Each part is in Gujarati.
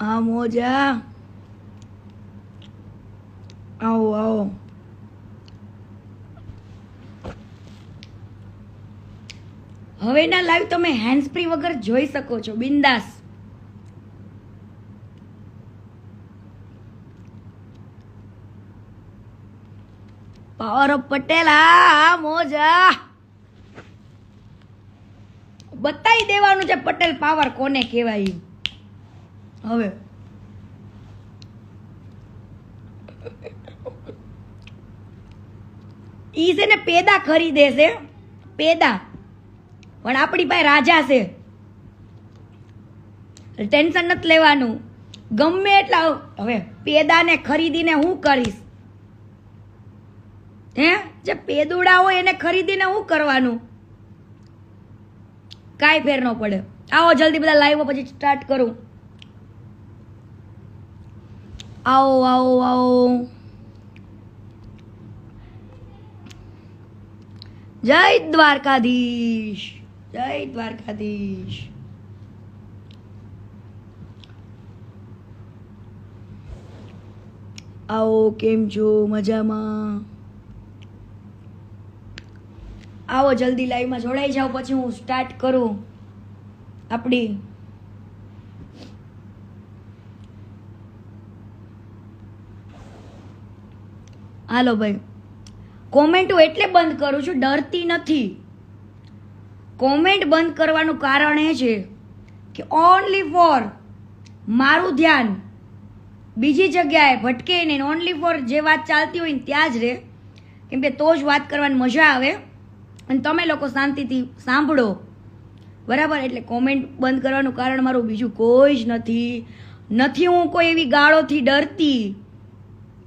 હા મોજા આવો આવો હવેના લાઈવ તમે હેન્ડ વગર જોઈ શકો છો, બિંદાસ. પાવર હા મોજા બતાવી દેવાનું છે પટેલ પાવર કોને કહેવાય. હવે. ઈ છે ને પેદા ખરીદે છે. પેદા. પણ આપણી પાસે રાજા છે. ટેન્શન નથી લેવાનું. ગમે એટલા હવે પેદાને ખરીદીને હું કરીશ? હે? જે પેદુડા હોય એને ખરીદીને હું કરવાનું? કાંઈ ફેર ન પડે. આવો જલ્દી બધા લાઈવો પછી સ્ટાર્ટ કરું. આવો આવો આવો જય દ્વારકાધીશ જય દ્વારકાધીશ આવો કેમ છો? મજામાં? આવો જલ્દી લાઈવમાં જોડાઈ જાઓ, પછી હું સ્ટાર્ટ કરું. આપણી હાલો ભાઈ. કોમેન્ટો એટલે બંધ કરું છું, ડરતી નથી. કોમેન્ટ બંધ કરવાનું કારણ એ છે કે ઓનલી ફોર મારું ધ્યાન. બીજી જગ્યાએ ભટકે નહીં ઓનલી ફોર જે વાત ચાલતી હોય ને ત્યાં જ રહે કેમ કે તો જ વાત કરવાની મજા આવે. અને તમે લોકો શાંતિથી સાંભળો. બરાબર? એટલે કોમેન્ટ બંધ કરવાનું કારણ મારું બીજું કોઈ જ નથી. નથી હું કોઈ એવી ગાળોથી ડરતી.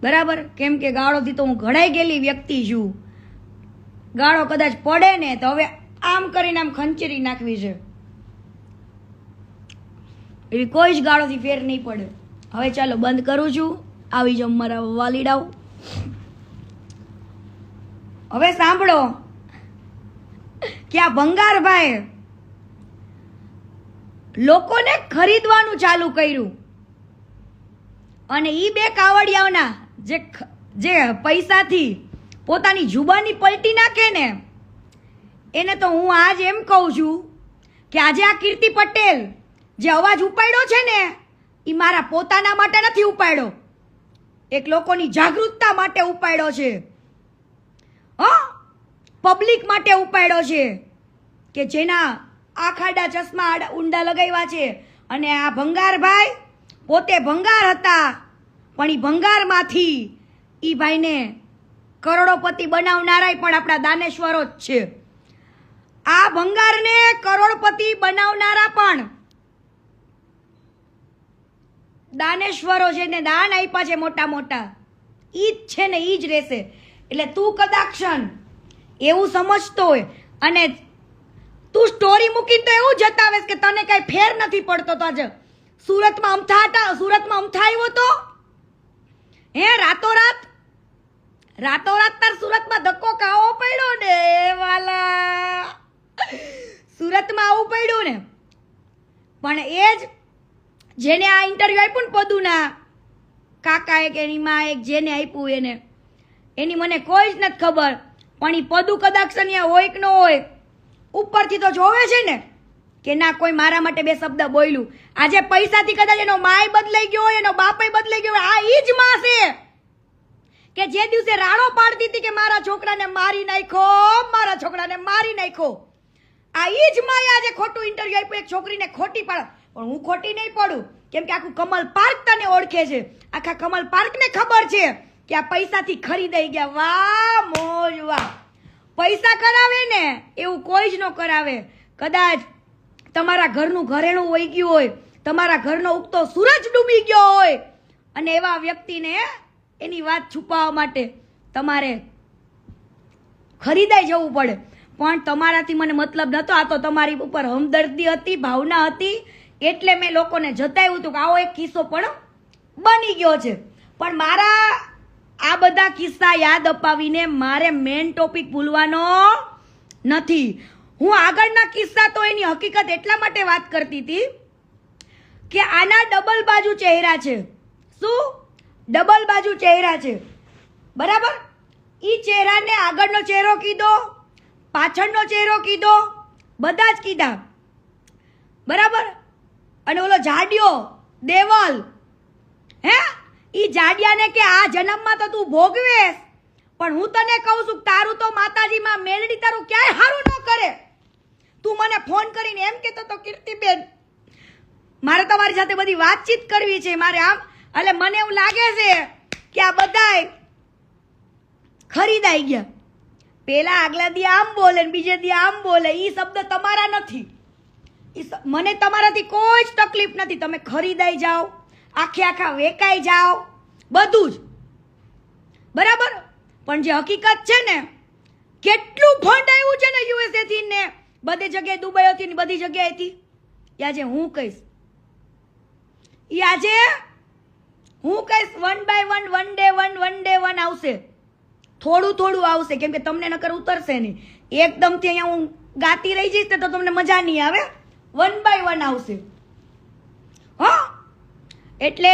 બરાબર? કેમ કે ગાળોથી તો હું ઘડાઈ ગયેલી વ્યક્તિ છું. ગાળો કદાચ પડે ને, તો હવે આમ કરીને આમ ખંચેરી નાખવી છે. એવી કોઈ જ ગાળોથી ફેર નહીં પડે. હવે ચાલો બંધ કરું છું. આવી જાઓ મારા વાલીડાઓ હવે સાંભળો. કે આ ભંગારભાઈ લોકોને ખરીદવાનું ચાલુ કર્યું. અને ઈ બે કાવડિયાઓના જે જે પૈસાથી પોતાની જુબાની પલટી નાખે ને, એને તો હું આજ એમ કહું છું કે આજે આ કીર્તિ પટેલ જે અવાજ ઉપાડ્યો છે ને એ મારા પોતાના માટે નથી ઉપાડ્યો. એક લોકોની જાગૃતતા માટે ઉપાડ્યો છે. હ? પબ્લિક માટે ઉપાડ્યો છે કે જેના આખાડા ચશ્મા ઊંડા લગાવ્યા છે. અને આ ભંગારભાઈ પોતે ભંગાર હતા. પણ એ ભંગારમાંથી એ ભાઈને કરોડોપતિ બનાવનારાય પણ આપણા દાનેશ્વરો જ છે. આ ભંગારને કરોડપતિ બનાવનારા પણ દાનેશ્વરો છે ને દાન આપ્યા છે મોટા મોટા. ઈ જ છે ને ઈ જ રહેશે. એટલે તું કદાક્ષણ એવું સમજતો હોય અને તું સ્ટોરી મૂકીને તો એવું જતાવેશ કે તને કઈ ફેર નથી પડતો તો આજે સુરતમાં અમથા હતા, સુરતમાં અમથા આવ્યો તો? હે, રાતોરાત? રાતોરાત તાર સુરતમાં ધક્કો કાવો પડ્યો ને વાલા. સુરતમાં આવું પડ્યું ને. પણ એ જ જેને આ ઇન્ટરવ્યુ આપ્યું ને પદુના કાકાએ કે એની માં એક, જેને આપ્યું એને, એની મને કોઈ જ નથી ખબર. પણ એ પદુ કદાચ અહીંયા હોય કે ન હોય, ઉપરથી તો જોવે છે ને. કે ના, કોઈ મારા માટે બે શબ્દ બોલ્યું. આજે પૈસાથી કદાચ એનો માય બદલાઈ ગયો એનો બાપય બદલાઈ ગયો આ ઈ જ માં છે. કે જે દિવસે રાડો પાડતી હતી કે મારા છોકરાને મારી નાખ્યો મારા છોકરાને મારી નાખ્યો આ ઈ જ માએ આજે ખોટું ઇન્ટરવ્યુ આપ્યું, એક છોકરીને ખોટી પાડ પણ હું ખોટી નહીં પડું. કેમ કે આખું કમલ પાર્ક તને ઓળખે છે. આખા કમલ પાર્કને ખબર છે કે આ પૈસાથી ખરીદાઈ ગયા. વાહ, મોજ, વાહ. પૈસા કરાવે ને, એવું કોઈ જ ન કરાવે. કદાચ તમારા ઘરનું ઘરેણું વહી ગયું હોય, તમારા ઘરનો ઉગતો સૂરજ ડૂબી ગયો હોય, અને એવા વ્યક્તિને એની વાત છુપાવવા માટે તમારે ખરીદાઈ જવું પડે. પણ તમારાથી મને મતલબ નહોતો આ તો તમારી ઉપર હમદર્દી હતી, ભાવના હતી, એટલે મેં લોકોને જતાવ્યું હતું કે આવો એક કિસ્સો પણ બની ગયો છે. પણ મારા આ બધા કિસ્સા યાદ અપાવીને મારે મેન ટોપિક ભૂલવાનો નથી. હું આગળના કિસ્સા તો એની હકીકત એટલા માટે વાત કરતી હતી કે આના ડબલ બાજુ ચહેરા છે. શું? ડબલ બાજુ ચહેરા છે. બરાબર? એ ચહેરાને આગળનો ચહેરો કીધો, પાછળનો ચહેરો કીધો, બધા જ કીધા. બરાબર? અને ઓલો જાડિયો, દેવલ, હે? એ જાડિયાને કે આ જન્મમાં તો તું ભોગવેશ. પણ હું તને કહું છું તારું તો માતાજીમાં મેળડી તારું ક્યાંય સારું ન કરે. તું મને ફોન કરીને એમ કહેતો તો કીર્તિબેન, મારે તમારી સાથે બધી વાતચીત કરવી છે, મારે આમ, એટલે મને એવું લાગે છે કે આ બધાય ખરીદાઈ ગયા. પેલા આગલા દી આમ બોલે ને બીજે દી આમ બોલે એ શબ્દ તમારા નથી. મને તમારાથી કોઈ જ તકલીફ નથી. તમે ખરીદાઈ જાઓ, આખે આખા વેકાઈ જાઓ, બધું જ. બરાબર? પણ જે હકીકત છે ને, કેટલું ફંડ આવ્યું છે ને યુએસએથી ને બધી જગ્યાએ દુબઈથી ને બધી જગ્યાએથી એ આજે હું કહીશ? એ આજે હું કહીશ one by one one day one one day one આવશે. થોડું થોડું આવશે. કેમ કે તમને નકર ઉતરશે નહીં. એકદમથી અહીંયા હું ગાતી રહી જઈશ તો તમને મજા નહીં આવે. વન બાય વન આવશે. હો? એટલે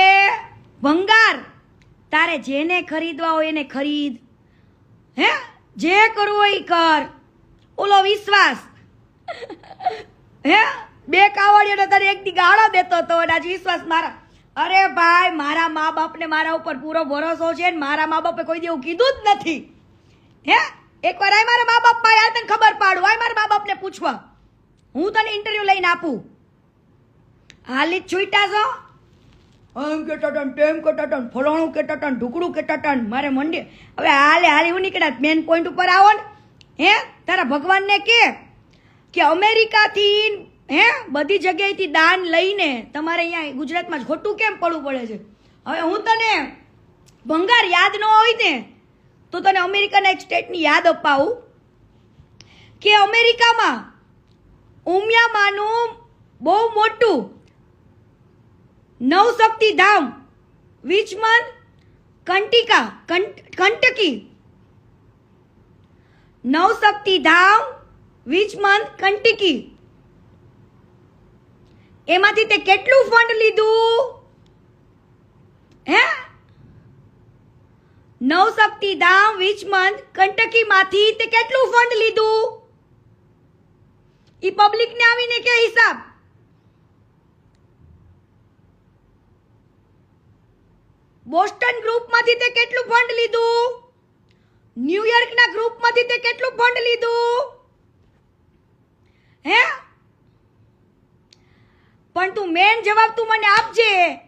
ભંગાર. તારે જેને ખરીદવા હોય એને ખરીદ. હે? જે કરવું હોય એ કર. ઓલો વિશ્વાસ. હે? બે કાવડિયાનો તારે એક દી ગાળો દેતો હતો અને આજે વિશ્વાસ મારા. અરે ભાઈ, મારા મા બાપને મારા ઉપર પૂરો ભરોસો છે ને મારા મા બાપે કોઈ દેવું કીધું જ નથી. હે? એકવાર આય મારા મા બાપ પાસે આય તને ખબર પાડું. આય મારા મા બાપને પૂછવા. હું તને ઇન્ટરવ્યુ લઈને આપું. હાલી જ છૂટા છો? આમ કે ટટન તેમ કે ટટન ફલાણું કે ટટન ઢુકડું કે ટટન મારે મંડી હવે હાલે હાલે હું નીકળ્યા. મેન પોઈન્ટ ઉપર આવો ને. હે? તારા ભગવાનને કે? કે અમેરિકાથી, હે, બધી જગ્યાએથી દાન લઈને તમારે અહીંયા ગુજરાતમાં જ ખોટું કેમ પડવું પડે છે? હવે હું તને ભંગાર યાદ ન હોય ને, તો તને અમેરિકાના એક સ્ટેટની યાદ અપાવું કે અમેરિકામાં ઉમિયામાનું બહુ મોટું નવશક્તિ ધામ વિચમન, કંટિકા કંટ- કંટકી નવશક્તિ ધામ વિચમન કંટકી. એમાંથી તે કેટલું ફંડ લીધું? હે? નવશક્તિ ધામ મંથ કંટકીમાંથી તે કેટલું ફંડ લીધું? ઈ પબ્લિકને આવીને કે હિસાબ? બોસ્ટન ગ્રુપમાંથી તે કેટલું ફંડ લીધું? ન્યુયોર્કના ગ્રુપમાંથી તે કેટલું ફંડ લીધું? હે? પણ તું મેન જવાબ તું મને આપજે.